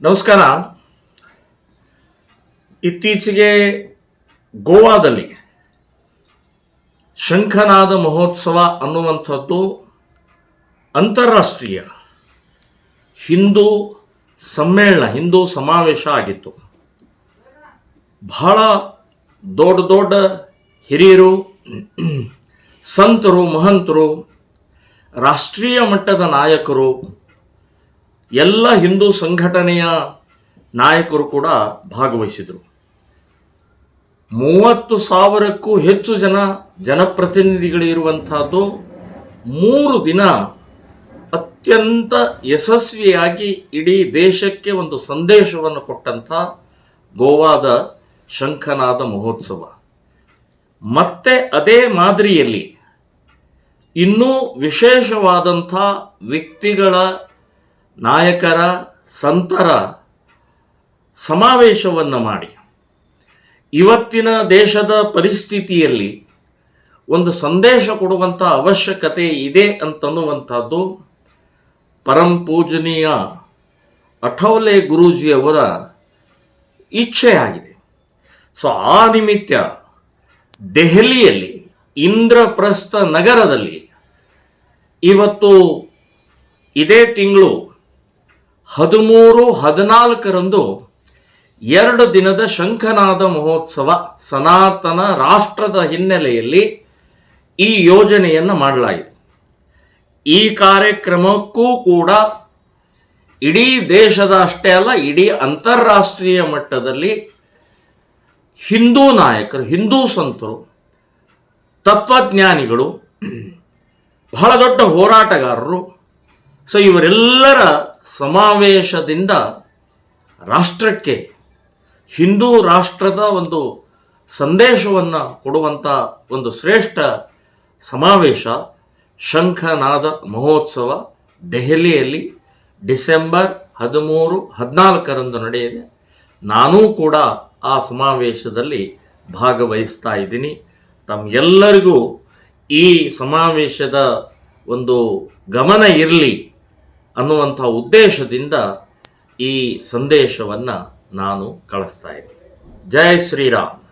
ನಮಸ್ಕಾರ. ಇತ್ತೀಚೆಗೆ ಗೋವಾದಲ್ಲಿ ಶಂಖನಾದ ಮಹೋತ್ಸವ ಅನ್ನುವಂಥದ್ದು ಅಂತಾರಾಷ್ಟ್ರೀಯ ಹಿಂದೂ ಸಮ್ಮೇಳನ, ಹಿಂದೂ ಸಮಾವೇಶ ಆಗಿತ್ತು. ಬಹಳ ದೊಡ್ಡ ದೊಡ್ಡ ಹಿರಿಯರು, ಸಂತರು, ಮಹಂತರು, ರಾಷ್ಟ್ರೀಯ ಮಟ್ಟದ ನಾಯಕರು ಎಲ್ಲ ಹಿಂದೂ ಸಂಘಟನೆಯ ನಾಯಕರು ಕೂಡ ಭಾಗವಹಿಸಿದರು. ಮೂವತ್ತು ಸಾವಿರಕ್ಕೂ ಹೆಚ್ಚು ಜನ ಜನಪ್ರತಿನಿಧಿಗಳಿರುವಂಥದ್ದು ಮೂರು ದಿನ ಅತ್ಯಂತ ಯಶಸ್ವಿಯಾಗಿ ಇಡೀ ದೇಶಕ್ಕೆ ಒಂದು ಸಂದೇಶವನ್ನು ಕೊಟ್ಟಂಥ ಗೋವಾದ ಶಂಖನಾದ ಮಹೋತ್ಸವ. ಮತ್ತೆ ಅದೇ ಮಾದರಿಯಲ್ಲಿ ಇನ್ನೂ ವಿಶೇಷವಾದಂಥ ವ್ಯಕ್ತಿಗಳ ನಾಯಕರ ಸಂತರ ಸಮಾವೇಶವನ್ನು ಮಾಡಿ. ಇವತ್ತಿನ ದೇಶದ ಪರಿಸ್ಥಿತಿಯಲ್ಲಿ ಒಂದು ಸಂದೇಶ ಕೊಡುವಂಥ ಅವಶ್ಯಕತೆ ಇದೆ ಅಂತನ್ನುವಂಥದ್ದು ಪರಂ ಪೂಜನೀಯ ಅಠೌಲೆ ಗುರೂಜಿಯವರ ಇಚ್ಛೆಯಾಗಿದೆ. ಸೊ, ಆ ನಿಮಿತ್ತ ದೆಹಲಿಯಲ್ಲಿ, ಇಂದ್ರಪ್ರಸ್ಥ ನಗರದಲ್ಲಿ ಇವತ್ತು ಇದೇ ತಿಂಗಳು ಹದಿಮೂರು ಹದಿನಾಲ್ಕರಂದು ಎರಡು ದಿನದ ಶಂಖನಾದ ಮಹೋತ್ಸವ ಸನಾತನ ರಾಷ್ಟ್ರದ ಹಿನ್ನೆಲೆಯಲ್ಲಿ ಈ ಯೋಜನೆಯನ್ನು ಮಾಡಲಾಗಿದೆ. ಈ ಕಾರ್ಯಕ್ರಮಕ್ಕೂ ಕೂಡ ಇಡೀ ದೇಶದ ಅಷ್ಟೇ ಅಲ್ಲ, ಇಡೀ ಅಂತಾರಾಷ್ಟ್ರೀಯ ಮಟ್ಟದಲ್ಲಿ ಹಿಂದೂ ನಾಯಕರು, ಹಿಂದೂ ಸಂತರು, ತತ್ವಜ್ಞಾನಿಗಳು, ಬಹಳ ದೊಡ್ಡ ಹೋರಾಟಗಾರರು. ಸೊ ಇವರೆಲ್ಲರ ಸಮಾವೇಶದಿಂದ ರಾಷ್ಟ್ರಕ್ಕೆ ಹಿಂದೂ ರಾಷ್ಟ್ರದ ಒಂದು ಸಂದೇಶವನ್ನು ಕೊಡುವಂಥ ಒಂದು ಶ್ರೇಷ್ಠ ಸಮಾವೇಶ ಶಂಖನಾದ ಮಹೋತ್ಸವ ದೆಹಲಿಯಲ್ಲಿ ಡಿಸೆಂಬರ್ ಹದಿಮೂರು, ಹದಿನಾಲ್ಕರಂದು ನಡೆಯಲಿದೆ. ನಾನೂ ಕೂಡ ಆ ಸಮಾವೇಶದಲ್ಲಿ ಭಾಗವಹಿಸ್ತಾ ಇದ್ದೀನಿ. ತಮ್ಮೆಲ್ಲರಿಗೂ ಈ ಸಮಾವೇಶದ ಒಂದು ಗಮನ ಇರಲಿ. ಅನ್ನುವಂಥ ಉದ್ದೇಶದಿಂದ ಈ ಸಂದೇಶವನ್ನು ನಾನು ಕಳಿಸ್ತಾ ಇದ್ದೀನಿ. ಜಯ ಶ್ರೀರಾಮ್.